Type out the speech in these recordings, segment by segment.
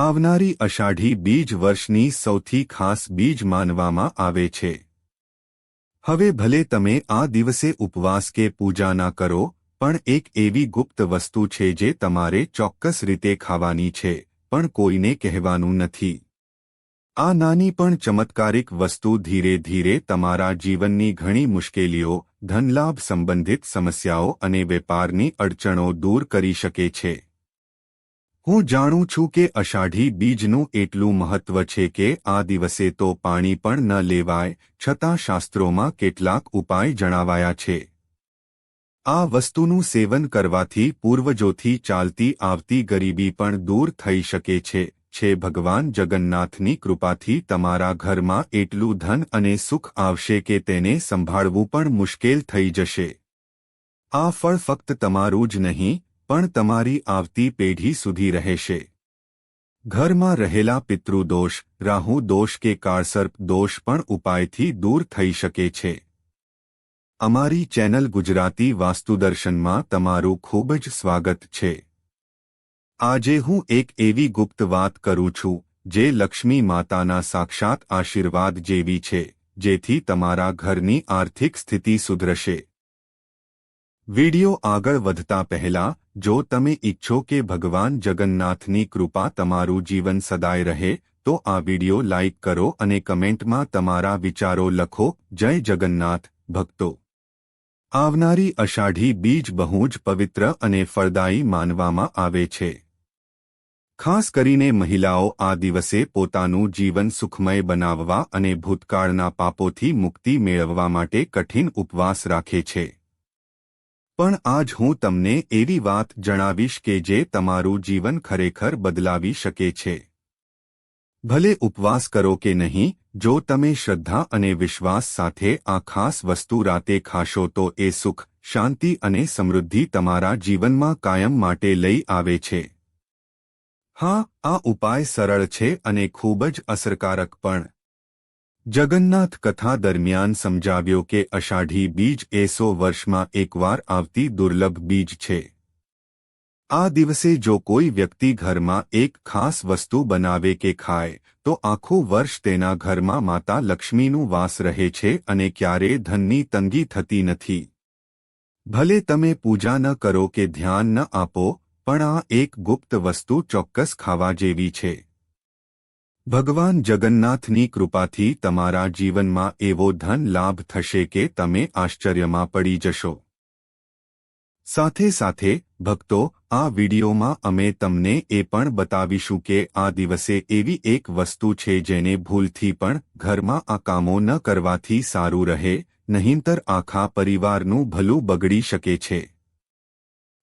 આવનારી અષાઢી બીજ વર્ષની સૌથી ખાસ બીજ માનવામાં આવે છે. હવે ભલે તમે આ દિવસે ઉપવાસ કે પૂજા ના કરો, પણ એક એવી ગુપ્ત વસ્તુ છે જે તમારે ચોક્કસ રીતે ખાવાની છે, પણ કોઈને કહેવાનું નથી. આ નાની પણ ચમત્કારિક વસ્તુ ધીરે ધીરે તમારા જીવનની ઘણી મુશ્કેલીઓ, ધનલાભ સંબંધિત સમસ્યાઓ અને વેપારની અડચણો દૂર કરી શકે છે. હું જાણું છું કે અષાઢી બીજનું એટલું મહત્વ છે કે આ દિવસે તો પાણી પણ ન લેવાય, છતાં શાસ્ત્રોમાં કેટલાક ઉપાય જણાવાયા છે. આ વસ્તુનું સેવન કરવાથી પૂર્વજોથી ચાલતી આવતી ગરીબી પણ દૂર થઈ શકે છે છે ભગવાન જગન્નાથની કૃપાથી તમારા ઘરમાં એટલું ધન અને સુખ આવશે કે તેને સંભાળવું પણ મુશ્કેલ થઈ જશે. આ ફળ ફક્ત તમારું જ નહીં પણ તમારી આવતી પેઢી સુધી રહેશે. ઘરમાં રહેલા પિતૃદોષ રાહુ દોષ કે કાળસર્પ દોષ પણ ઉપાયથી દૂર થઈ શકે છે. અમારી ચેનલ ગુજરાતી વાસ્તુદર્શનમાં તમારું ખૂબ જ સ્વાગત છે. આજે હું એક એવી ગુપ્ત વાત કરું છું, જે લક્ષ્મી માતાના સાક્ષાત આશીર્વાદ જેવી છે, જેથી તમારા ઘરની આર્થિક સ્થિતિ સુધરશે. વિડિયો આગળ વધતા પહેલા, જો તમે ઈચ્છો કે ભગવાન જગન્નાથની કૃપા તમારું જીવન સદાય રહે, તો આ વિડિયો લાઇક કરો અને કમેન્ટમાં તમારા વિચારો લખો, જય જગન્નાથ, ભક્તો. આવનારી અષાઢી બીજ બહુ જ પવિત્ર અને ફળદાયી માનવામાં આવે છે. ખાસ કરીને મહિલાઓ આ દિવસે પોતાનું જીવન સુખમય બનાવવા અને ભૂતકાળના પાપોથી મુક્તિ મેળવવા માટે કઠિન ઉપવાસ રાખે છે. પણ આજ હું તમને એવી વાત જણાવીશ કે જે તમારું જીવન ખરેખર બદલાવી શકે છે. ભલે ઉપવાસ કરો કે નહીં, જો તમે શ્રદ્ધા અને વિશ્વાસ સાથે આ ખાસ વસ્તુ રાતે ખાશો તો એ સુખ, શાંતિ અને સમૃદ્ધિ તમારા જીવનમાં કાયમ માટે લઈ આવે છે. હા, આ ઉપાય સરળ છે અને ખૂબ જ અસરકારક પણ. જગન્નાથ કથા દરમિયાન સમજાવ્યો કે અષાઢી બીજ એ સો વર્ષમાં એકવાર આવતી દુર્લભ બીજ છે. આ દિવસે જો કોઈ વ્યક્તિ ઘરમાં એક ખાસ વસ્તુ બનાવે કે ખાય, તો આખું વર્ષ તેના ઘરમાં માતા લક્ષ્મીનું વાસ રહે છે અને ક્યારેય ધનની તંગી થતી નથી. ભલે તમે પૂજા ન કરો કે ધ્યાન ન આપો, પણ આ એક ગુપ્ત વસ્તુ ચોક્કસ ખાવા જેવી છે. ભગવાન જગન્નાથની કૃપાથી તમારા જીવનમાં એવો ધન લાભ થશે કે તમે આશ્ચર્યમાં પડી જશો. સાથે સાથે, ભક્તો, આ વિડીયોમાં અમે તમને એ પણ બતાવીશું કે આ દિવસે એવી એક વસ્તુ છે જેને ભૂલથી પણ ઘરમાં આ કામો ન કરવાથી સારું રહે, નહીંતર આખા પરિવારનું ભલું બગડી શકે છે.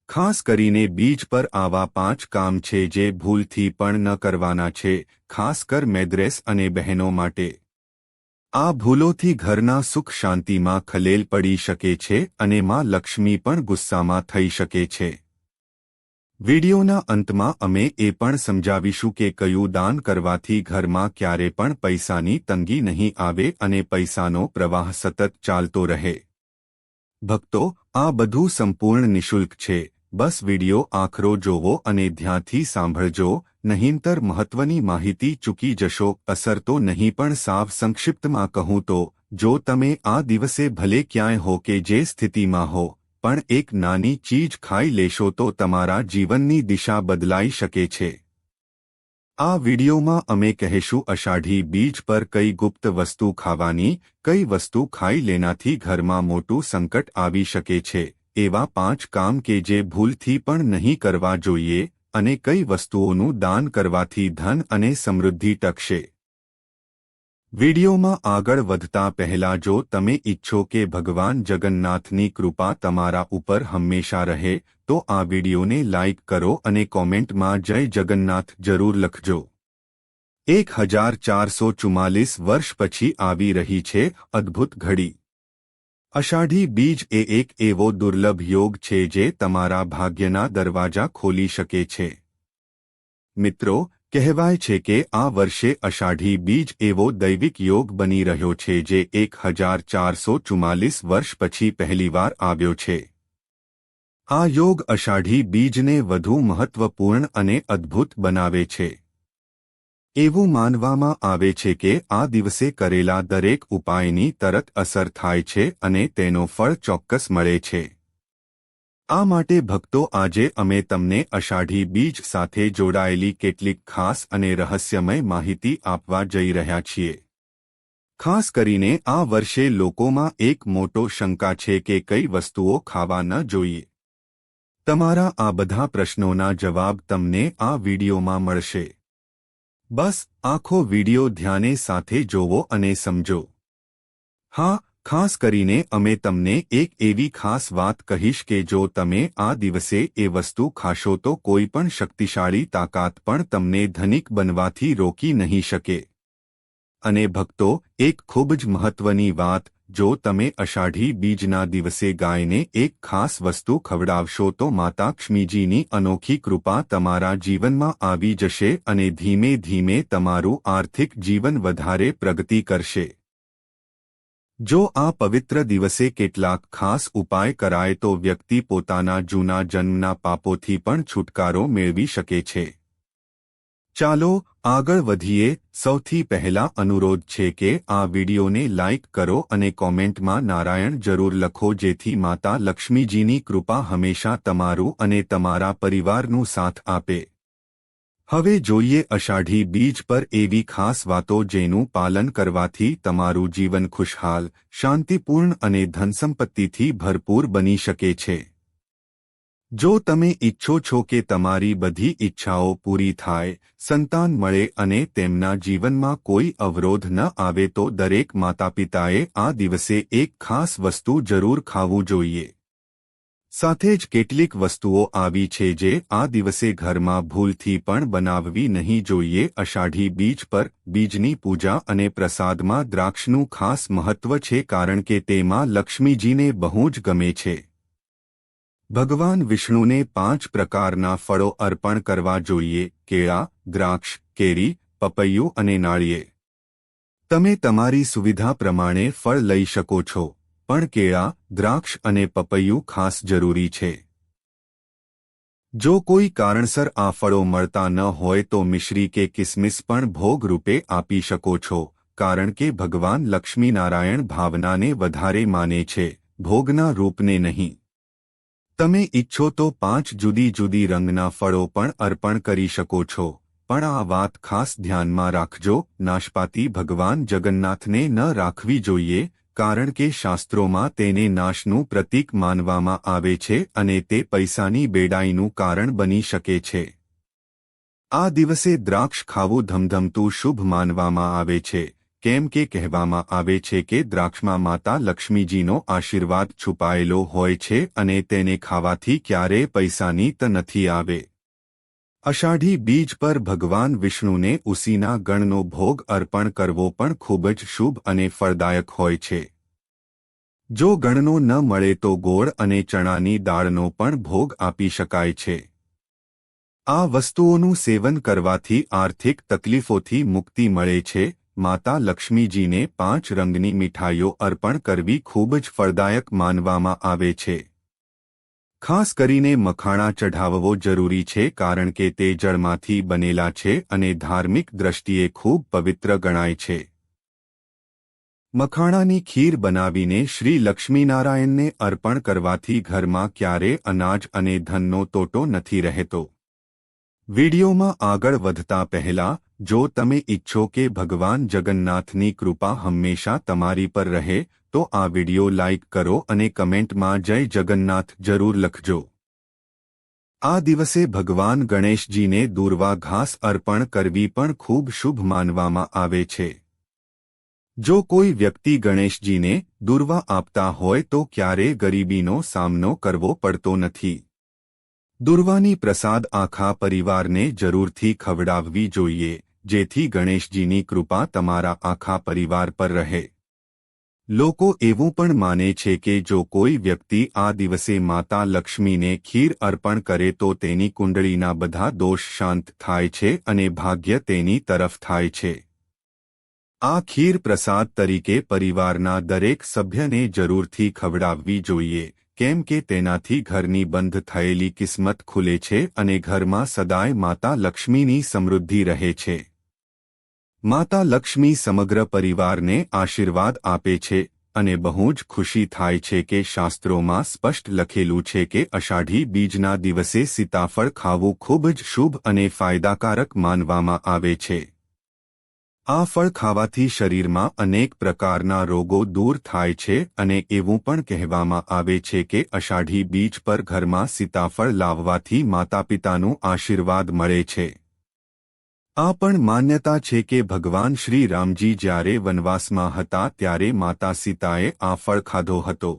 ખાસ કરીને બીજ પર આવા પાંચ કામ છે જે ભૂલથી પણ ન કરવાના છે, ખાસ કર મેદ્રેસ અને બહેનો માટે. આ ભૂલોથી ઘરના સુખ શાંતિમાં ખલેલ પડી શકે છે અને માં લક્ષ્મી પણ ગુસ્સામાં થઈ શકે છે. વિડિયોના અંતમાં અમે એ પણ સમજાવીશું કે કયું દાન કરવાથી ઘરમાં ક્યારે પણ પૈસાની તંગી નહીં આવે અને પૈસાનો પ્રવાહ સતત ચાલતો રહે. ભક્તો, આ બધું સંપૂર્ણ નિશુલ્ક છે. બસ વિડિયો આખરો જોવો અને ધ્યાનથી સાંભળજો, નહીંતર મહત્વની માહિતી ચૂકી જશો, અસર તો નહીં પણ સાવ સંક્ષિપ્તમાં કહું તો, જો તમે આ દિવસે ભલે ક્યાંય હો કે જે સ્થિતિમાં હો, પણ એક નાની ચીજ ખાઈ લેશો તો તમારા જીવનની દિશા બદલાઈ શકે છે. આ વિડિયોમાં અમે કહેશું અષાઢી બીજ પર કઈ ગુપ્ત વસ્તુ ખાવાની, કઈ વસ્તુ ખાઈ લેનાથી ઘરમાં મોટું સંકટ આવી શકે છે. એવા પાંચ કામ કે જે ભૂલથી પણ નહીં કરવા જોઈએ અને કઈ વસ્તુઓનું દાન કરવાથી ધન અને સમૃદ્ધિ ટકશે. વિડિયોમાં આગળ વધતા પહેલા જો તમે ઈચ્છો કે ભગવાન જગન્નાથની કૃપા તમારા ઉપર હંમેશા રહે, તો આ વિડિયોને લાઇક કરો અને કોમેન્ટમાં જય જગન્નાથ જરૂર લખજો. એક હજાર ચારસો ચુમ્માલીસ વર્ષ પછી આવી રહી છે અદ્ભુત ઘડી. અષાઢી બીજ એ એક એવો દુર્લભ યોગ છે જે તમારા ભાગ્યના દરવાજા ખોલી શકે છે. મિત્રો, કહેવાય છે કે આ વર્ષે અષાઢી બીજ એવો દૈવિક યોગ બની રહ્યો છે જે એક હજાર ચારસો ચુમ્માલીસ વર્ષ પછી પહેલીવાર આવ્યો છે. આ યોગ અષાઢી બીજને વધુ મહત્વપૂર્ણ અને અદ્ભુત બનાવે છે. એવું માનવામાં આવે છે કે આ દિવસે કરેલા દરેક ઉપાયની તરત અસર થાય છે અને તેનો ફળ ચોક્કસ મળે છે. આ માટે ભક્તો આજે અમે તમને અષાઢી બીજ સાથે જોડાયેલી કેટલીક ખાસ અને રહસ્યમય માહિતી આપવા જઈ રહ્યા છીએ. ખાસ કરીને આ વર્ષે લોકોમાં એક મોટો શંકા છે કે કઈ વસ્તુઓ ખાવા ન જોઈએ. તમારા આ બધા પ્રશ્નોના જવાબ તમને આ વિડીયોમાં મળશે. બસ આખો વિડિયો ધ્યાને સાથે જોવો અને સમજો. હા, ખાસ કરીને અમે તમને એક એવી ખાસ વાત કહીશ કે જો તમે આ દિવસે એ વસ્તુ ખાશો તો કોઈ પણ શક્તિશાળી તાકાત પણ તમને ધનિક બનવાથી રોકી નહીં શકે. અને ભક્તો, એક ખૂબ જ મહત્વની વાત, જો તમે અષાઢી બીજના દિવસે ગાયને એક ખાસ વસ્તુ ખવડાવશો તો માતા લક્ષ્મીજીની અનોખી કૃપા તમારા જીવનમાં આવી જશે અને ધીમે ધીમે તમારું આર્થિક જીવન વધારે પ્રગતિ કરશે. જો આ પવિત્ર દિવસે કેટલાક ખાસ ઉપાય કરાય તો વ્યક્તિ પોતાના જૂના જન્મના પાપોથી પણ છુટકારો મેળવી શકે છે. ચાલો આગળ વધીએ. સૌથી પહેલા અનુરોધ છે કે આ વિડીયોને લાઇક કરો અને કોમેન્ટમાં નારાયણ જરૂર લખો જેથી માતા લક્ષ્મીજીની કૃપા હંમેશા તમારું અને તમારા પરિવારનું સાથ આપે. હવે જોઈએ અષાઢી બીજ પર એવી ખાસ વાતો જેનું પાલન કરવાથી તમારું જીવન ખુશહાલ, શાંતિપૂર્ણ અને ધનસંપત્તિથી ભરપૂર બની શકે છે. જો તમે ઈચ્છો છો કે તમારી બધી ઈચ્છાઓ પૂરી થાય, સંતાન મળે અને તેમના જીવનમાં કોઈ અવરોધ ન આવે તો દરેક માતાપિતાએ આ દિવસે એક ખાસ વસ્તુ જરૂર ખાવું જોઈએ. સાથે જ કેટલીક વસ્તુઓ આવી છે જે આ દિવસે ઘરમાં ભૂલથી પણ બનાવવી નહીં જોઈએ. અષાઢી બીજ પર બીજની પૂજા અને પ્રસાદમાં દ્રાક્ષનું ખાસ મહત્વ છે કારણ કે તેમાં લક્ષ્મીજીને બહુ જ ગમે છે. ભગવાન વિષ્ણુને પાંચ પ્રકારના ફળો અર્પણ કરવા જોઈએ, કેળા, દ્રાક્ષ, કેરી, પપૈયું અને નાળિયે તમે તમારી સુવિધા પ્રમાણે ફળ લઈ શકો છો, પણ કેળા, દ્રાક્ષ અને પપૈયું ખાસ જરૂરી છે. જો કોઈ કારણસર આ ફળો મળતા ન હોય તો મિશ્રી કે કિસમિસ પણ ભોગ રૂપે આપી શકો છો, કારણ કે ભગવાન લક્ષ્મીનારાયણ ભાવનાને વધારે માને છે, ભોગના રૂપને નહીં. તમે ઈચ્છો તો પાંચ જુદી જુદી રંગના ફળો પણ અર્પણ કરી શકો છો, પણ આ વાત ખાસ ધ્યાનમાં રાખજો, નાશપાતી ભગવાન જગન્નાથને ન રાખવી જોઈએ, કારણ કે શાસ્ત્રોમાં તેને નાશનું પ્રતીક માનવામાં આવે છે અને તે પૈસાની બેડાઈનું કારણ બની શકે છે. આ દિવસે દ્રાક્ષ ખાવું ધમધમતું શુભ માનવામાં આવે છે. કેમ કે કહેવામાં આવે છે કે દ્રાક્ષમાં માતા લક્ષ્મીજીનો આશીર્વાદ છુપાયેલો હોય છે અને તેને ખાવાથી ક્યારેય પૈસાની ત નથી આવે. અષાઢી બીજ પર ભગવાન વિષ્ણુને ઉસીના ગણનો ભોગ અર્પણ કરવો પણ ખૂબ જ શુભ અને ફળદાયક હોય છે. જો ગણનો ન મળે તો ગોળ અને ચણાની દાળનો પણ ભોગ આપી શકાય છે. આ વસ્તુઓનું સેવન કરવાથી આર્થિક તકલીફોથી મુક્તિ મળે છે માતા લક્ષ્મીજીને પાંચ રંગની મીઠાઈઓ અર્પણ કરવી ખૂબ જ ફળદાયક માનવામાં આવે છે. ખાસ કરીને મખાણા ચઢાવવો જરૂરી છે કારણ કે તે જળમાંથી બનેલા છે અને ધાર્મિક દ્રષ્ટિએ ખૂબ પવિત્ર ગણાય છે. મખાણાની ખીર બનાવીને શ્રી લક્ષ્મીનારાયણને અર્પણ કરવાથી ઘરમાં ક્યારે અનાજ અને ધનનો તોટો નથી રહેતો. વિડિયોમાં આગળ વધતા પહેલા જો તમે ઈચ્છો કે ભગવાન જગન્નાથની કૃપા હંમેશા તમારી પર રહે, તો આ વિડિયો લાઇક કરો અને કમેન્ટમાં જય જગન્નાથ જરૂર લખજો. આ દિવસે ભગવાન ગણેશજીને દૂરવા ઘાસ અર્પણ કરવી પણ ખૂબ શુભ માનવામાં આવે છે. જો કોઈ વ્યક્તિ ગણેશજીને દૂરવા આપતા હોય તો ક્યારે ગરીબીનો સામનો કરવો પડતો નથી. દુર્વાની પ્રસાદ આખા પરિવારને જરૂરથી ખવડાવવી જોઈએ. જેથી ગણેશજીની કૃપા તમારા આખા પરિવાર પર રહે. લોકો એવું પણ માને છે કે જો કોઈ વ્યક્તિ આ દિવસે માતા લક્ષ્મીને ખીર અર્પણ કરે તો તેની કુંડળીના બધા દોષ શાંત થાય છે અને ભાગ્ય તેની તરફ થાય છે. આ ખીર પ્રસાદ તરીકે પરિવારના દરેક સભ્યને જરૂરથી ખવડાવવી જોઈએ, કેમ કે તેનાથી ઘરની બંધ થયેલી કિસ્મત ખુલે છે અને ઘરમાં સદાય માતા લક્ષ્મીની સમૃદ્ધિ રહે છે. માતા લક્ષ્મી સમગ્ર પરિવારને આશીર્વાદ આપે છે અને બહુ જ ખુશી થાય છે કે શાસ્ત્રોમાં સ્પષ્ટ લખેલું છે કે અષાઢી બીજના દિવસે સીતાફળ ખાવું ખૂબ જ શુભ અને ફાયદાકારક માનવામાં આવે છે. આ ફળ ખાવાથી શરીરમાં અનેક પ્રકારના રોગો દૂર થાય છે અને એવું પણ કહેવામાં આવે છે કે અષાઢી બીજ પર ઘરમાં સીતાફળ લાવવાથી માતાપિતાનું આશીર્વાદ મળે છે. આ પણ માન્યતા છે કે ભગવાન શ્રી રામજી જ્યારે વનવાસમાં હતા ત્યારે માતા સીતાએ આ ફળ ખાધો હતો.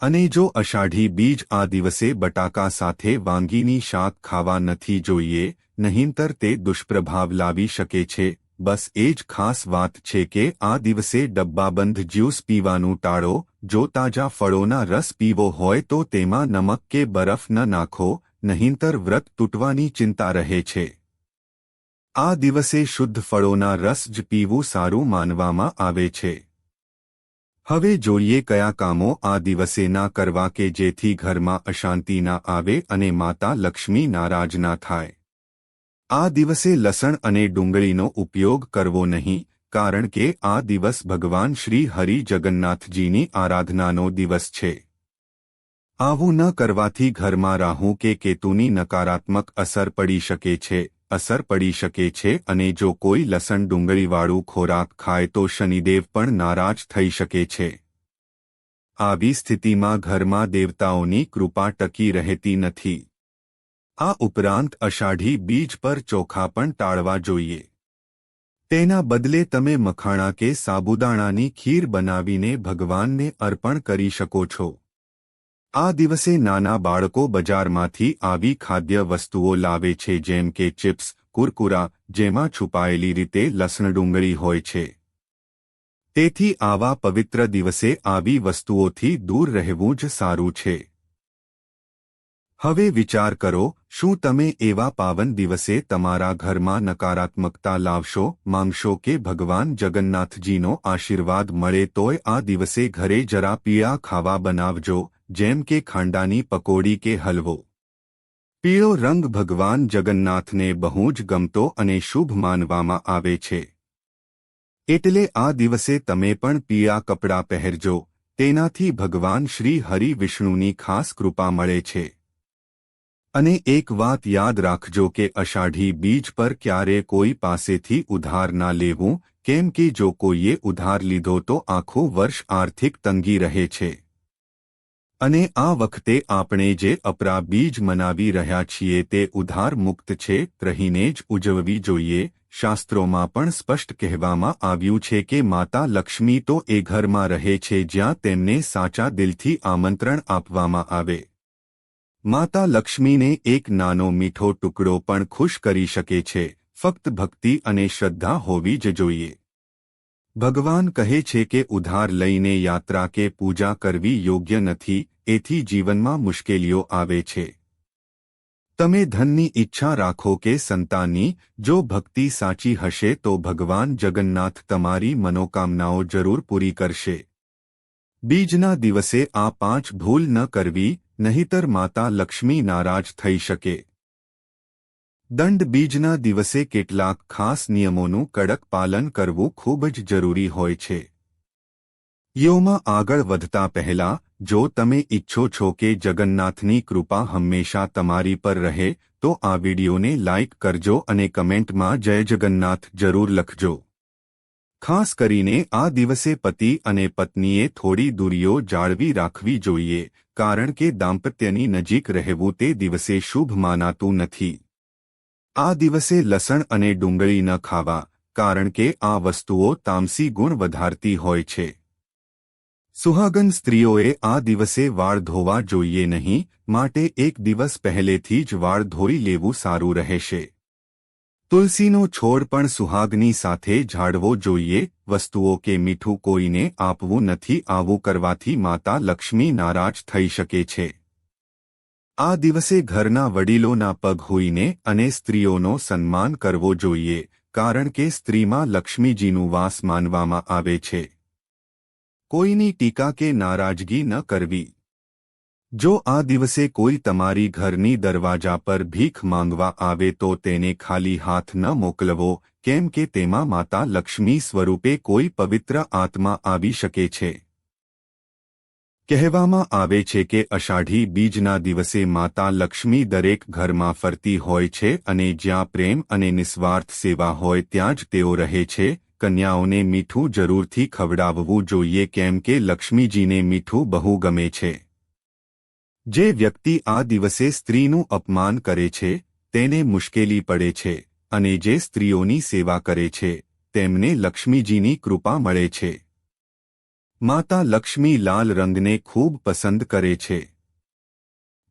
અને જો અષાઢી બીજ આ દિવસે બટાકા સાથે વાંગીની શાક ખાવા નથી જોઈએ, નહીંતર તે દુષ્પ્રભાવ લાવી શકે છે. બસ એ જ ખાસ વાત છે કે આ દિવસે ડબ્બાબંધ જ્યુસ પીવાનું ટાળો, જો તાજા ફળોના રસ પીવો હોય તો તેમાં નમક કે બરફ ન નાખો, નહીંતર વ્રત તૂટવાની ચિંતા રહે છે. આ દિવસે શુદ્ધ ફળોના રસ જ પીવું સારું માનવામાં આવે છે. હવે જોઈએ કયા કામો આ દિવસે ના કરવા કે જેથી ઘરમાં અશાંતિ ના આવે અને માતા લક્ષ્મી નારાજ ના થાય. આ દિવસે લસણ અને ડુંગળીનો ઉપયોગ કરવો નહીં, કારણ કે આ દિવસ ભગવાન શ્રી હરિ જગન્નાથજીની આરાધનાનો દિવસ છે. આવું ન કરવાથી ઘરમાં રાહુ કે કેતુની નકારાત્મક અસર પડી શકે છે. અસર પડી શકે છે અને જો કોઈ લસણ ડુંગળીવાળું ખોરાક ખાય તો શનિદેવ પણ નારાજ થઈ શકે છે. આવી સ્થિતિમાં ઘરમાં દેવતાઓની કૃપા ટકી રહેતી નથી. આ ઉપરાંત અષાઢી બીજ પર ચોખા પણ ટાળવા જોઈએ. તેના બદલે તમે મખાણા કે સાબુદાણાની ખીર બનાવીને ભગવાનને અર્પણ કરી શકો છો. આ દિવસે નાના બાળકો બજારમાંથી આવી ખાદ્ય વસ્તુઓ લાવે છે જેમ કે ચિપ્સ, કુરકુરા, જેમાં છુપાયેલી રીતે લસણ ડુંગળી હોય છે. તેથી આવા પવિત્ર દિવસે આવી વસ્તુઓથી દૂર રહેવું જ સારું છે. હવે વિચાર કરો, શું તમે એવા પાવન દિવસે તમારા ઘરમાં નકારાત્મકતા લાવશો, માંગશો કે ભગવાન જગન્નાથજીનો આશીર્વાદ મળે તોય આ દિવસે ઘરે જરા પીળા ખાવા બનાવજો જેમ કે ખાંડાની પકોડી કે હલવો. પીળો રંગ ભગવાન જગન્નાથને બહુ જ ગમતો અને શુભ માનવામાં આવે છે. એટલે આ દિવસે તમે પણ પીળા કપડાં પહેરજો, તેનાથી ભગવાન શ્રી હરિ વિષ્ણુની ખાસ કૃપા મળે છે. અને એક વાત યાદ રાખજો કે અષાઢી બીજ પર ક્યારે કોઈ પાસેથી ઉધાર ના લેવું, કેમ કે જો કોઈએ ઉધાર લીધો તો આખું વર્ષ આર્થિક તંગી રહે છે. અને આ વખતે આપણે જે અપરા બીજ મનાવી રહ્યા છીએ તે ઉધાર મુક્ત છે રહીને જ ઉજવવી જોઈએ, શાસ્ત્રોમાં પણ સ્પષ્ટ કહેવામાં આવ્યું છે કે માતા લક્ષ્મી તો એ ઘરમાં રહે છે જ્યાં તેમને સાચા દિલથી આમંત્રણ આપવામાં આવે. માતા લક્ષ્મીને એક નાનો મીઠો ટુકડો પણ ખુશ કરી શકે છે, ફક્ત ભક્તિ અને શ્રદ્ધા હોવી જ જોઈએ. ભગવાન કહે છે કે ઉધાર લઈને યાત્રા કે પૂજા કરવી યોગ્ય નથી, એથી જીવનમાં મુશ્કેલીઓ આવે છે. તમે ધનની ઈચ્છા રાખો કે સંતાનની, જો ભક્તિ સાચી હશે તો ભગવાન જગન્નાથ તમારી મનોકામનાઓ જરૂર પૂરી કરશે. બીજના દિવસે આ પાંચ ભૂલ ન કરવી, નહીતર માતા લક્ષ્મી નારાજ થઈ શકે. દંડ બીજના દિવસે કેટલાક ખાસ નિયમોનું કડક પાલન કરવું ખૂબ જ જરૂરી હોય છે. યોમાં આગળ વધતા પહેલા, જો તમે ઈચ્છો છો કે જગન્નાથની કૃપા હંમેશા તમારી પર રહે, તો આ વિડિયોને લાઇક કરજો અને કમેન્ટમાં જય જગન્નાથ જરૂર લખજો. ખાસ કરીને આ દિવસે પતિ અને પત્નીએ થોડી દૂરીઓ જાળવી રાખવી જોઈએ, કારણ કે દાંપત્યની નજીક રહેવું તે દિવસે શુભ માનાતું નથી. આ દિવસે લસણ અને ડુંગળી ન ખાવા, કારણ કે આ વસ્તુઓ તામસી ગુણ વધારતી હોય છે. સુહાગન સ્ત્રીઓએ આ દિવસે વાળ ધોવા જોઈએ નહીં, માટે એક દિવસ પહેલેથી જ વાળ ધોઈ લેવું સારું રહેશે. તુલસીનો છોડ પણ સુહાગની સાથે ઝાડવો જોઈએ, વસ્તુઓ કે મીઠું કોઈને આપવું નથી, આવું કરવાથી માતા લક્ષ્મી નારાજ થઈ શકે છે. આ દિવસે ઘરના વડીલોના પગ હોઈને અને સ્ત્રીઓનો સન્માન કરવો જોઈએ, કારણ કે સ્ત્રીમાં લક્ષ્મીજીનું વાસ માનવામાં આવે છે. કોઈની ટીકા કે નારાજગી ન કરવી. જો આ દિવસે કોઈ તમારી ઘરની દરવાજા પર ભીખ માંગવા આવે તો તેને ખાલી હાથ ન મોકલવો, કેમ કે તેમાં માતા લક્ષ્મી સ્વરૂપે કોઈ પવિત્ર આત્મા આવી શકે છે. કહેવામાં આવે છે કે અષાઢી બીજના દિવસે માતા લક્ષ્મી દરેક ઘરમાં ફરતી હોય છે અને જ્યાં પ્રેમ અને નિસ્વાર્થ સેવા હોય ત્યાં જ તેઓ રહે છે. કન્યાઓને મીઠું જરૂરથી ખવડાવવું જોઈએ કેમ કે લક્ષ્મીજીને મીઠું બહુ ગમે છે. જે વ્યક્તિ આ દિવસે સ્ત્રીનું અપમાન કરે છે, તેને મુશ્કેલી પડે છે અને જે સ્ત્રીઓની સેવા કરે છે, તેમને લક્ષ્મીજીની કૃપા મળે છે. માતા લક્ષ્મી લાલ રંગને ખૂબ પસંદ કરે છે.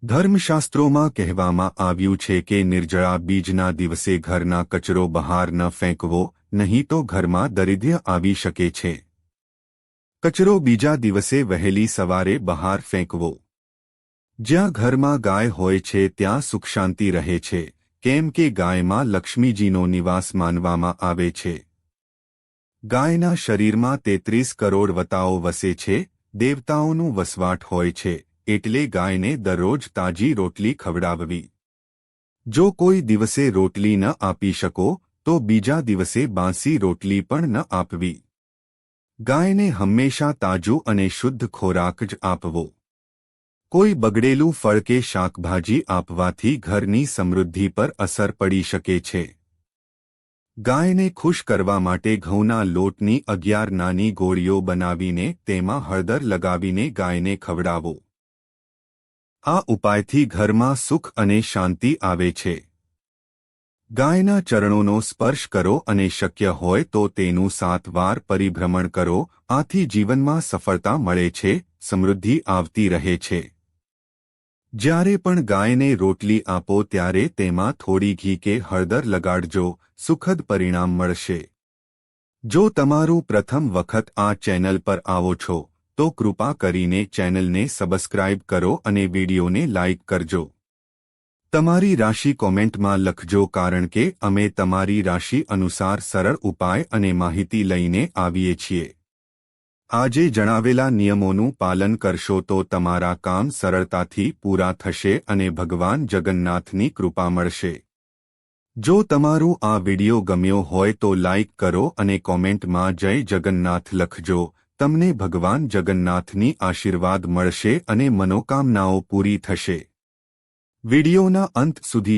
ધર્મશાસ્ત્રોમાં કહેવામાં આવ્યું છે કે નિર્જળા બીજના દિવસે ઘરના કચરો બહાર ન ફેંકવો, નહીં તો ઘરમાં દરિદ્ર્ય આવી શકે છે. કચરો બીજા દિવસે વહેલી સવારે બહાર ફેંકવો. જ્યાં ઘરમાં ગાય હોય છે ત્યાં સુખ શાંતિ રહે છે, કેમ કે ગાયમાં લક્ષ્મીજીનો નિવાસ માનવામાં આવે છે. ગાયના શરીરમાં તેત્રીસ કરોડ વતાઓ વસે છે, દેવતાઓનું વસવાટ હોય છે, એટલે ગાયને દરરોજ તાજી રોટલી ખવડાવવી. જો કોઈ દિવસે રોટલી ન આપી શકો, તો બીજા દિવસે બાંસી રોટલી પણ ન આપવી. ગાયને હંમેશા તાજું અને શુદ્ધ ખોરાક જ આપવો. કોઈ બગડેલું ફળ કે શાકભાજી આપવાથી ઘરની સમૃદ્ધિ પર અસર પડી શકે છે. ગાયને ખુશ કરવા માટે ઘઉંના લોટની અગિયાર નાની ગોળીઓ બનાવીને તેમાં હળદર લગાવીને ગાયને ખવડાવો. આ ઉપાયથી ઘરમાં સુખ અને શાંતિ આવે છે. ગાયના ચરણોનો સ્પર્શ કરો અને શક્ય હોય તો તેનું સાત વાર પરિભ્રમણ કરો, આથી જીવનમાં સફળતા મળે છે, સમૃદ્ધિ આવતી રહે છે. જ્યારે પણ ગાયને રોટલી આપો ત્યારે તેમાં થોડી ઘી કે હળદર લગાડજો, સુખદ પરિણામ મળશે. જો તમારું પ્રથમ વખત આ ચેનલ પર આવો છો, તો કૃપા કરીને ચેનલને સબસ્ક્રાઇબ કરો અને વિડીયોને લાઇક કરજો. તમારી રાશિ કોમેન્ટમાં લખજો કારણ કે અમે તમારી રાશિ અનુસાર સરળ ઉપાય અને માહિતી લઈને આવીએ છીએ. આજે જણાવેલા નિયમોનું પાલન કરશો તો તમારા કામ સરળતાથી પૂરા થશે અને ભગવાન જગન્નાથની કૃપા મળશે. જો તમારું આ વિડિયો ગમ્યો હોય તો લાઇક કરો અને કોમેન્ટમાં જય જગન્નાથ લખજો. તમને ભગવાન જગન્નાથની આશીર્વાદ મળશે અને મનોકામનાઓ પૂરી થશે. વિડિયોના અંત સુધી